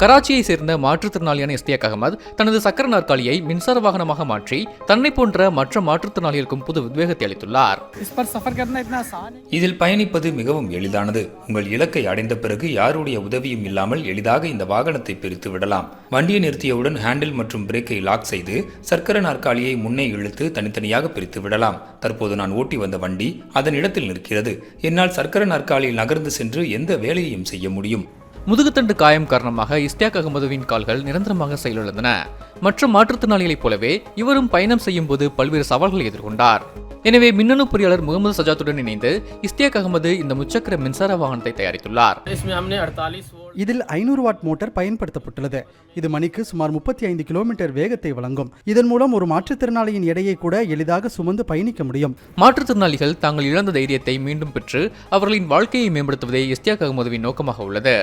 கராச்சியை சேர்ந்த மாற்றுத்திறனாளியான இஸ்தியாக் அகமது தனது சக்கர நாற்காலியை மின்சார வாகனமாக மாற்றி தன்னை போன்ற மற்ற மாற்றுத்திறனாளிகளுக்கும் புது உத்வேகத்தை அளித்துள்ளார். இதில் பயணிப்பது மிகவும் எளிதானது. உங்கள் இலக்கை அடைந்த பிறகு யாருடைய உதவியும் இல்லாமல் எளிதாக இந்த வாகனத்தை பிரித்து விடலாம். வண்டியை நிறுத்தியவுடன் ஹேண்டில் மற்றும் பிரேக்கை லாக் செய்து சக்கர நாற்காலியை முன்னே இழுத்து தனித்தனியாக பிரித்து விடலாம். தற்போது நான் ஓட்டி வந்த வண்டி அதன் இடத்தில் நிற்கிறது. என்னால் சர்க்கரை நாற்காலியில் நகர்ந்து சென்று எந்த வேலையையும் செய்ய முடியும். முதுகுத்தண்டு காயம் காரணமாக இஸ்டியாக் அகமதுவின் கால்கள் நிரந்தரமாக செயலிழந்தன மற்றும் மாற்றுத்திறனாளிகளைப் போலவே இவரும் பயணம் செய்யும் போது பல்வேறு சவால்களை எதிர்கொண்டார். எனவே மின்னணு பொறியாளர் முகமது சஜாத்துடன் இணைந்து இஸ்தியாக் அகமது இந்த முச்சக்கர மின்சார வாகனத்தை தயாரித்துள்ளார். இதில் ஐநூறு வாட் மோட்டார் பயன்படுத்தப்பட்டுள்ளது. இது மணிக்கு சுமார் முப்பத்தி ஐந்து கிலோமீட்டர் வேகத்தை வழங்கும். இதன் மூலம் ஒரு மாற்றுத்திறனாளியின் எடையை கூட எளிதாக சுமந்து பயணிக்க முடியும். மாற்றுத்திறனாளிகள் தாங்கள் இழந்த தைரியத்தை மீண்டும் பெற்று அவர்களின் வாழ்க்கையை மேம்படுத்துவதே இஸ்தியாக் அகமதுவின் நோக்கமாக உள்ளது.